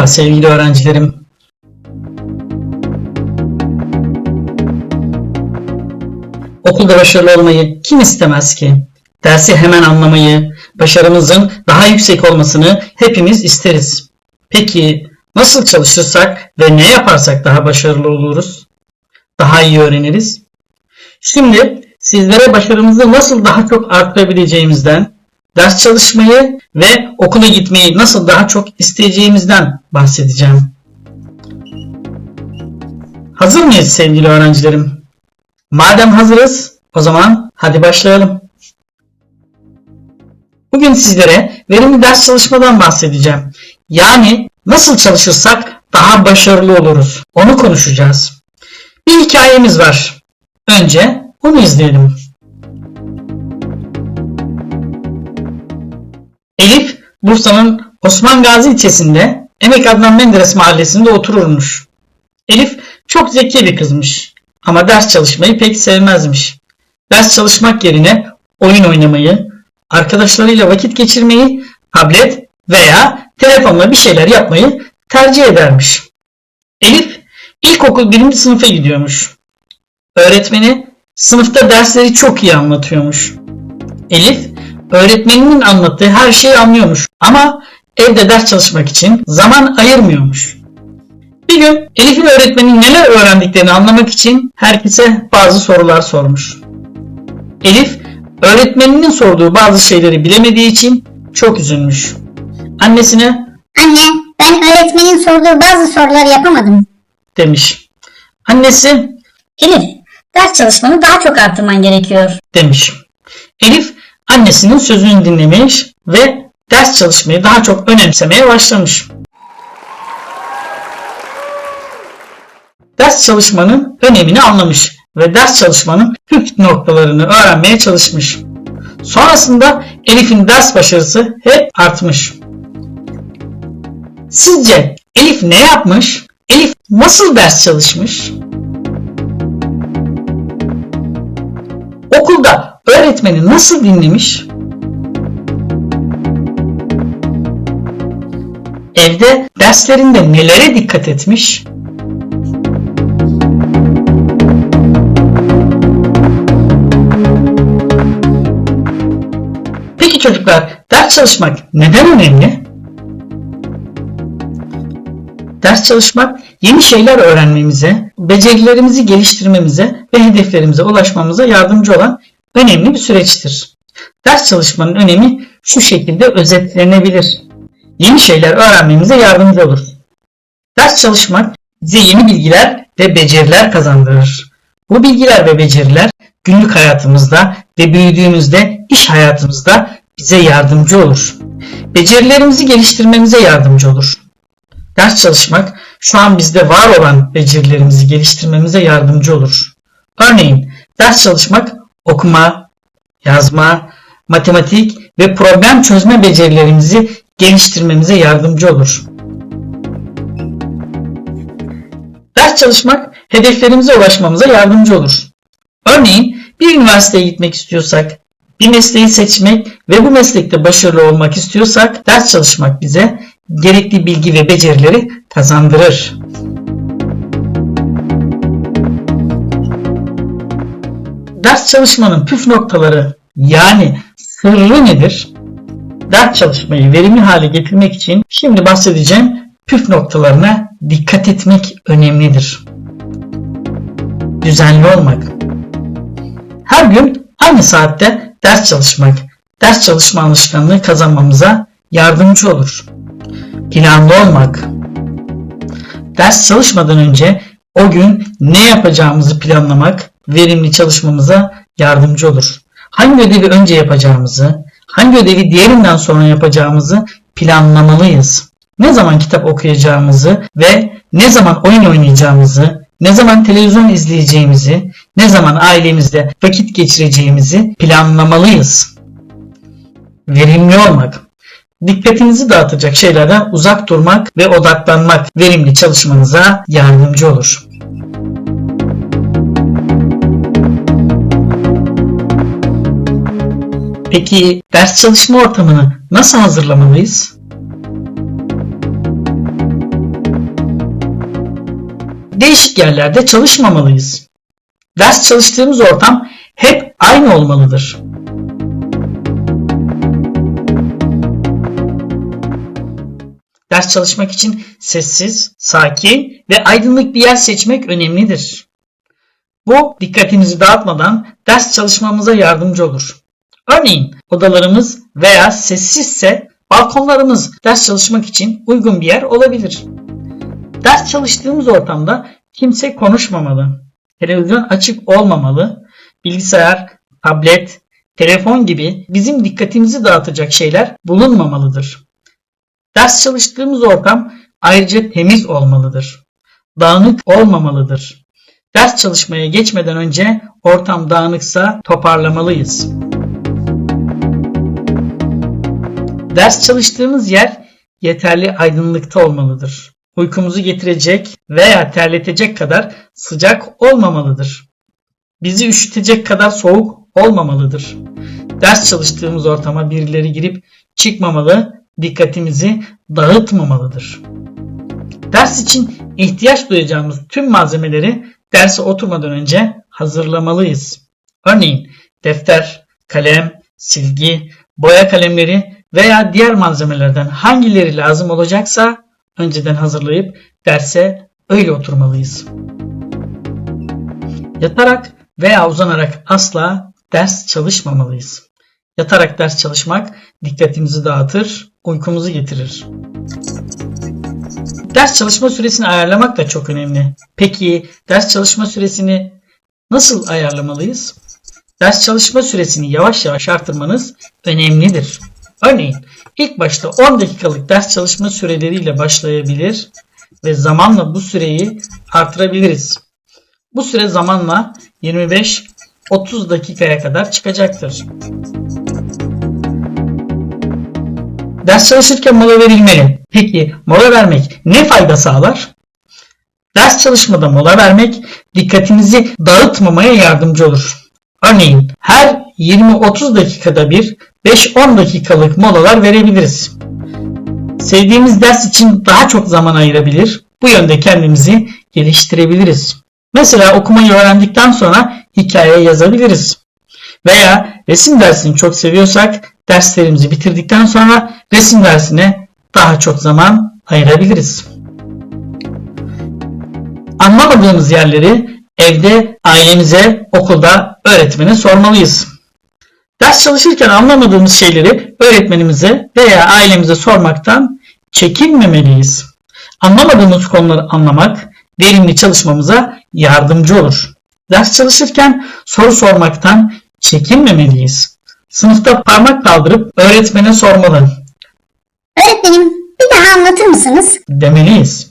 Merhaba sevgili öğrencilerim. Okulda başarılı olmayı kim istemez ki? Dersi hemen anlamayı, başarımızın daha yüksek olmasını hepimiz isteriz. Peki nasıl çalışırsak ve ne yaparsak daha başarılı oluruz? Daha iyi öğreniriz? Şimdi sizlere başarımızı nasıl daha çok arttırabileceğimizden, ders çalışmayı ve okula gitmeyi nasıl daha çok isteyeceğimizden bahsedeceğim. Hazır mıyız sevgili öğrencilerim? Madem hazırız, o zaman hadi başlayalım. Bugün sizlere verimli ders çalışmadan bahsedeceğim. Yani nasıl çalışırsak daha başarılı oluruz. Onu konuşacağız. Bir hikayemiz var. Önce onu izleyelim. Bursa'nın Osman Gazi ilçesinde Emek Adnan Menderes mahallesinde otururmuş. Elif çok zeki bir kızmış ama ders çalışmayı pek sevmezmiş. Ders çalışmak yerine oyun oynamayı, arkadaşlarıyla vakit geçirmeyi, tablet veya telefonla bir şeyler yapmayı tercih edermiş. Elif ilkokul birinci sınıfa gidiyormuş. Öğretmeni sınıfta dersleri çok iyi anlatıyormuş. Elif öğretmeninin anlattığı her şeyi anlıyormuş ama evde ders çalışmak için zaman ayırmıyormuş. Bir gün Elif'in öğretmeni neler öğrendiklerini anlamak için herkese bazı sorular sormuş. Elif öğretmeninin sorduğu bazı şeyleri bilemediği için çok üzülmüş. Annesine Anne, ben öğretmenin sorduğu bazı soruları yapamadım. demiş. Annesi Elif, ders çalışmanı daha çok arttırman gerekiyor. demiş. Elif annesinin sözünü dinlemiş ve ders çalışmayı daha çok önemsemeye başlamış. Ders çalışmanın önemini anlamış ve ders çalışmanın püf noktalarını öğrenmeye çalışmış. Sonrasında Elif'in ders başarısı hep artmış. Sizce Elif ne yapmış? Elif nasıl ders çalışmış? Okulda öğretmeni nasıl dinlemiş? Evde derslerinde nelere dikkat etmiş? Peki çocuklar, ders çalışmak neden önemli? Ders çalışmak yeni şeyler öğrenmemize, becerilerimizi geliştirmemize ve hedeflerimize ulaşmamıza yardımcı olan önemli bir süreçtir. Ders çalışmanın önemi şu şekilde özetlenebilir. Yeni şeyler öğrenmemize yardımcı olur. Ders çalışmak bize yeni bilgiler ve beceriler kazandırır. Bu bilgiler ve beceriler günlük hayatımızda ve büyüdüğümüzde iş hayatımızda bize yardımcı olur. Becerilerimizi geliştirmemize yardımcı olur. Ders çalışmak şu an bizde var olan becerilerimizi geliştirmemize yardımcı olur. Örneğin ders çalışmak okuma, yazma, matematik ve problem çözme becerilerimizi geliştirmemize yardımcı olur. Ders çalışmak hedeflerimize ulaşmamıza yardımcı olur. Örneğin bir üniversiteye gitmek istiyorsak, bir mesleği seçmek ve bu meslekte başarılı olmak istiyorsak ders çalışmak bize gerekli bilgi ve becerileri kazandırır. Ders çalışmanın püf noktaları yani sırrı nedir? Ders çalışmayı verimli hale getirmek için şimdi bahsedeceğim püf noktalarına dikkat etmek önemlidir. Düzenli olmak. Her gün aynı saatte ders çalışmak, ders çalışma alışkanlığı kazanmamıza yardımcı olur. Planlı olmak. Ders çalışmadan önce o gün ne yapacağımızı planlamak verimli çalışmamıza yardımcı olur. Hangi ödevi önce yapacağımızı, hangi ödevi diğerinden sonra yapacağımızı planlamalıyız. Ne zaman kitap okuyacağımızı ve ne zaman oyun oynayacağımızı, ne zaman televizyon izleyeceğimizi, ne zaman ailemizle vakit geçireceğimizi planlamalıyız. Verimli olmak. Dikkatinizi dağıtacak şeylerden uzak durmak ve odaklanmak verimli çalışmanıza yardımcı olur. Peki ders çalışma ortamını nasıl hazırlamalıyız? değişik yerlerde çalışmamalıyız. Ders çalıştığımız ortam hep aynı olmalıdır. Ders çalışmak için sessiz, sakin ve aydınlık bir yer seçmek önemlidir. Bu dikkatinizi dağıtmadan ders çalışmamıza yardımcı olur. Örneğin odalarımız veya sessizse balkonlarımız ders çalışmak için uygun bir yer olabilir. Ders çalıştığımız ortamda kimse konuşmamalı. Televizyon açık olmamalı. Bilgisayar, tablet, telefon gibi bizim dikkatimizi dağıtacak şeyler bulunmamalıdır. Ders çalıştığımız ortam ayrıca temiz olmalıdır. Dağınık olmamalıdır. Ders çalışmaya geçmeden önce ortam dağınıksa toparlamalıyız. Ders çalıştığımız yer yeterli aydınlıkta olmalıdır. Uykumuzu getirecek veya terletecek kadar sıcak olmamalıdır. Bizi üşütecek kadar soğuk olmamalıdır. Ders çalıştığımız ortama birileri girip çıkmamalı, dikkatimizi dağıtmamalıdır. Ders için ihtiyaç duyacağımız tüm malzemeleri derse oturmadan önce hazırlamalıyız. Örneğin defter, kalem, silgi, boya kalemleri veya diğer malzemelerden hangileri lazım olacaksa önceden hazırlayıp derse öyle oturmalıyız. Yatarak veya uzanarak asla ders çalışmamalıyız. Yatarak ders çalışmak dikkatimizi dağıtır, uykumuzu getirir. Ders çalışma süresini ayarlamak da çok önemli. Peki ders çalışma süresini nasıl ayarlamalıyız? Ders çalışma süresini yavaş yavaş artırmanız önemlidir. Örneğin ilk başta 10 dakikalık ders çalışma süreleriyle başlayabilir ve zamanla bu süreyi artırabiliriz. Bu süre zamanla 25-30 dakikaya kadar çıkacaktır. Ders çalışırken mola verilmeli. Peki mola vermek ne fayda sağlar? Ders çalışmada mola vermek dikkatinizi dağıtmamaya yardımcı olur. Örneğin her 20-30 dakikada bir 5-10 dakikalık molalar verebiliriz. Sevdiğimiz ders için daha çok zaman ayırabilir, bu yönde kendimizi geliştirebiliriz. Mesela okumayı öğrendikten sonra hikaye yazabiliriz. Veya resim dersini çok seviyorsak derslerimizi bitirdikten sonra resim dersine daha çok zaman ayırabiliriz. Anlamadığımız yerleri evde, ailemize, okulda öğretmene sormalıyız. Ders çalışırken anlamadığımız şeyleri öğretmenimize veya ailemize sormaktan çekinmemeliyiz. Anlamadığımız konuları anlamak verimli çalışmamıza yardımcı olur. Ders çalışırken soru sormaktan çekinmemeliyiz. Sınıfta parmak kaldırıp öğretmene sormalı Öğretmenim bir daha anlatır mısınız? demeliyiz.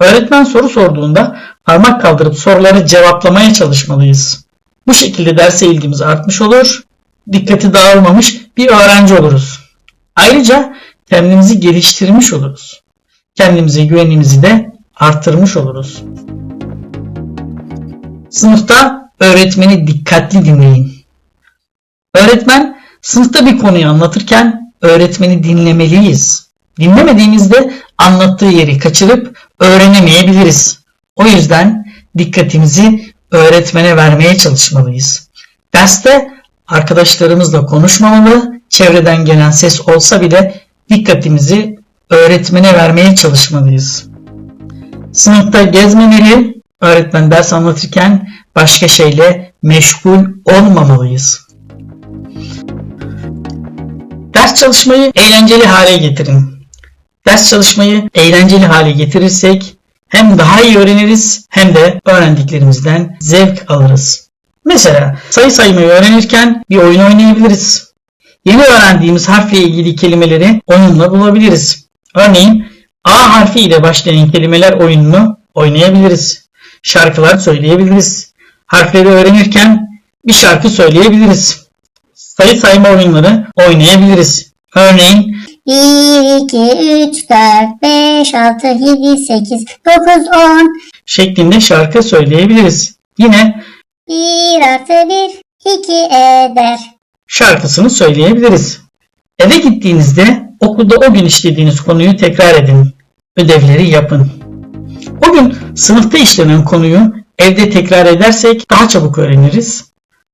Öğretmen soru sorduğunda parmak kaldırıp soruları cevaplamaya çalışmalıyız. Bu şekilde derse ilgimiz artmış olur, dikkati dağılmamış bir öğrenci oluruz. Ayrıca kendimizi geliştirmiş oluruz. Kendimize güvenimizi de arttırmış oluruz. Sınıfta öğretmeni dikkatli dinleyin. Öğretmen sınıfta bir konuyu anlatırken öğretmeni dinlemeliyiz. Dinlemediğimizde anlattığı yeri kaçırıp öğrenemeyebiliriz. O yüzden dikkatimizi öğretmene vermeye çalışmalıyız. Derste arkadaşlarımızla konuşmamalı, çevreden gelen ses olsa bile dikkatimizi öğretmene vermeye çalışmalıyız. Sınıfta gezmemeli, öğretmen ders anlatırken başka şeyle meşgul olmamalıyız. Ders çalışmayı eğlenceli hale getirin. Ders çalışmayı eğlenceli hale getirirsek hem daha iyi öğreniriz hem de öğrendiklerimizden zevk alırız. Mesela sayı saymayı öğrenirken bir oyun oynayabiliriz. Yeni öğrendiğimiz harfle ilgili kelimeleri oyunla bulabiliriz. Örneğin A harfi ile başlayan kelimeler oyununu oynayabiliriz. Şarkılar söyleyebiliriz. Harfleri öğrenirken bir şarkı söyleyebiliriz. Sayı sayma oyunları oynayabiliriz. Örneğin 1, 2, 3, 4, 5, 6, 7, 8, 9, 10. şeklinde şarkı söyleyebiliriz. Yine 1 artı 1, 2 eder. şarkısını söyleyebiliriz. Eve gittiğinizde okulda o gün işlediğiniz konuyu tekrar edin. Ödevleri yapın. O gün sınıfta işlenen konuyu evde tekrar edersek daha çabuk öğreniriz,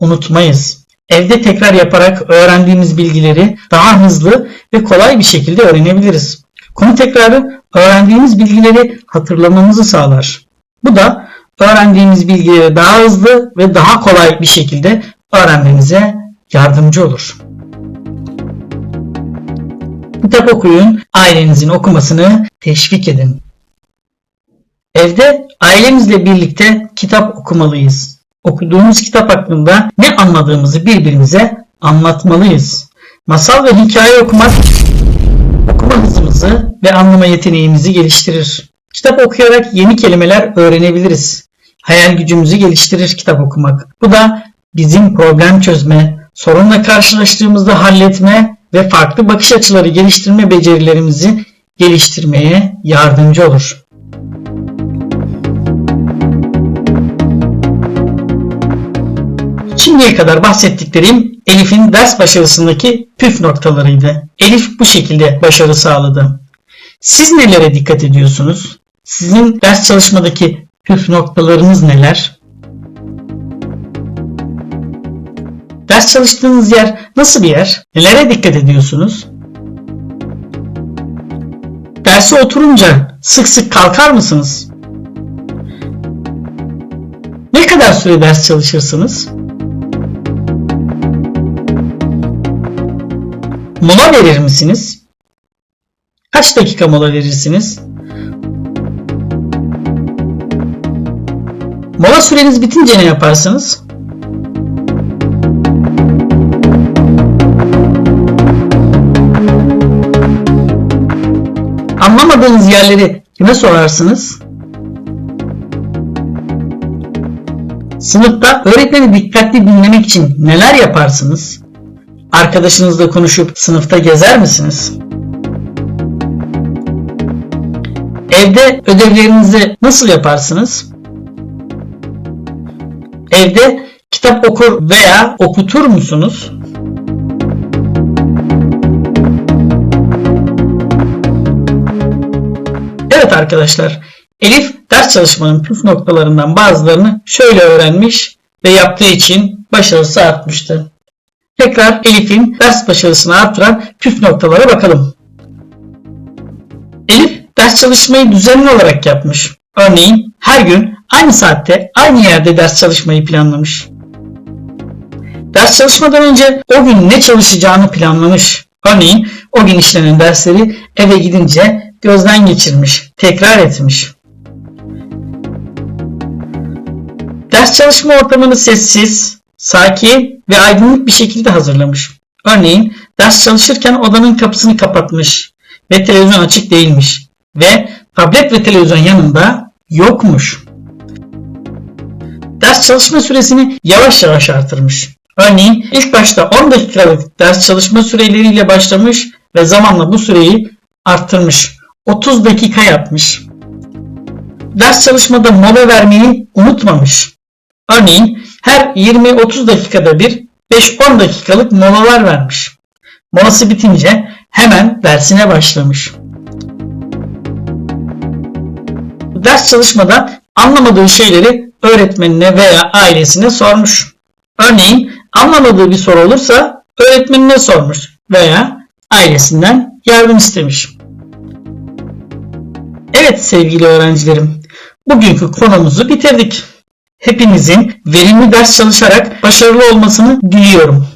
unutmayız. Evde tekrar yaparak öğrendiğimiz bilgileri daha hızlı ve kolay bir şekilde öğrenebiliriz. Konu tekrarı öğrendiğimiz bilgileri hatırlamamızı sağlar. Bu da öğrendiğimiz bilgileri daha hızlı ve daha kolay bir şekilde öğrenmemize yardımcı olur. Kitap okuyun, ailenizin okumasını teşvik edin. Evde ailemizle birlikte kitap okumalıyız. Okuduğumuz kitap hakkında ne anladığımızı birbirimize anlatmalıyız. Masal ve hikaye okumak okuma hızımızı ve anlama yeteneğimizi geliştirir. Kitap okuyarak yeni kelimeler öğrenebiliriz. Hayal gücümüzü geliştirir kitap okumak. Bu da bizim problem çözme, sorunla karşılaştığımızda halletme ve farklı bakış açıları geliştirme becerilerimizi geliştirmeye yardımcı olur. Şimdiye kadar bahsettiklerim Elif'in ders başarısındaki püf noktalarıydı. Elif bu şekilde başarı sağladı. Siz nelere dikkat ediyorsunuz? Sizin ders çalışmadaki püf noktalarınız neler? Ders çalıştığınız yer nasıl bir yer? Nelere dikkat ediyorsunuz? Derse oturunca sık sık kalkar mısınız? Ne kadar süre ders çalışırsınız? Mola verir misiniz? Kaç dakika mola verirsiniz? Mola süreniz bitince ne yaparsınız? Anlamadığınız yerleri kime sorarsınız? Sınıfta öğretmeni dikkatli dinlemek için neler yaparsınız? Arkadaşınızla konuşup sınıfta gezer misiniz? Evde ödevlerinizi nasıl yaparsınız? Evde kitap okur veya okutur musunuz? Evet arkadaşlar, Elif ders çalışmanın püf noktalarından bazılarını şöyle öğrenmiş ve yaptığı için başarısı artmıştı. Tekrar Elif'in ders başarısını artıran püf noktalara bakalım. Elif ders çalışmayı düzenli olarak yapmış. Örneğin her gün aynı saatte aynı yerde ders çalışmayı planlamış. Ders çalışmadan önce o gün ne çalışacağını planlamış. Örneğin o gün işlenen dersleri eve gidince gözden geçirmiş, tekrar etmiş. Ders çalışma ortamını sessiz, sakin ve aydınlık bir şekilde hazırlamış. Örneğin ders çalışırken odanın kapısını kapatmış ve televizyon açık değilmiş ve tablet ve televizyon yanında yokmuş. Ders çalışma süresini yavaş yavaş artırmış. Örneğin ilk başta 10 dakikalık ders çalışma süreleriyle başlamış ve zamanla bu süreyi arttırmış. 30 dakika yapmış. Ders çalışmada mola vermeyi unutmamış. Örneğin her 20-30 dakikada bir 5-10 dakikalık molalar vermiş. Molası bitince hemen dersine başlamış. Ders çalışmada anlamadığı şeyleri öğretmenine veya ailesine sormuş. Örneğin anlamadığı bir soru olursa öğretmenine sormuş veya ailesinden yardım istemiş. Evet sevgili öğrencilerim, bugünkü konumuzu bitirdik. Hepinizin verimli ders çalışarak başarılı olmasını diliyorum.